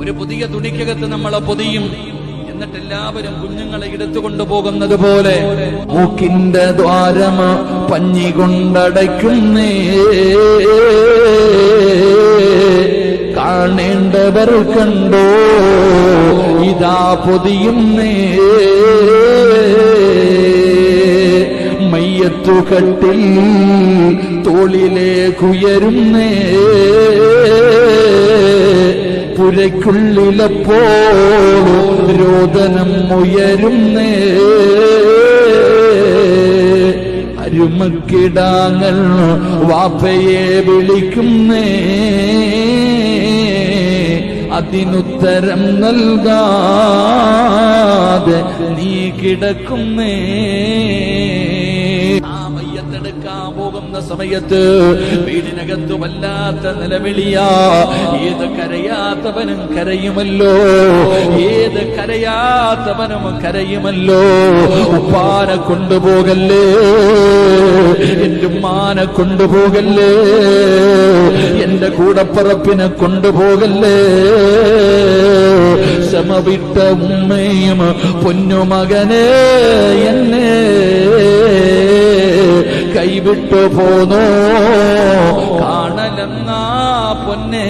ഒരു പുതിയ തുണിക്കകത്ത് നമ്മളെ പൊതിയും. എന്നിട്ട് എല്ലാവരും കുഞ്ഞുങ്ങളെ എടുത്തുകൊണ്ടു പോകുന്നത് പോലെ. മൂക്കിന്റെ ദ്വാരമ പഞ്ഞി കൊണ്ടടയ്ക്കുന്നേ. കാണേണ്ടവർ കണ്ടോ? ഇതാ പൊതിയുന്നേ. മയ്യത്തുകട്ടിൽ തോളിലേക്കുയരുന്നേ പുരയ്ക്കുള്ളിലപ്പോ രോദനം ഉയരുന്നേ അരുമക്കിടാങ്ങൾ വാപ്പയെ വിളിക്കുന്നേ അതിനുത്തരം നൽകാതെ നീ കിടക്കുന്നേ പോകുന്ന സമയത്ത് വീടിനകത്ത് വല്ലാത്ത നിലവിളിയാ. ഏത് കരയാത്തവനും കരയുമല്ലോ. ഏത് കരയാത്തവനും കരയുമല്ലോ. ഉപ്പാനെ കൊണ്ടുപോകല്ലേ? എന്റെ ഉമ്മാനെ കൊണ്ടുപോകല്ലേ? എന്റെ കൂടപ്പറപ്പിനെ കൊണ്ടുപോകല്ലേ? സമവിട്ട ഉമ്മയും പൊന്നുമകനെ എന്നെ. കൈവിട്ടു പോന്നോ കാണലെന്നാ പൊന്നേ.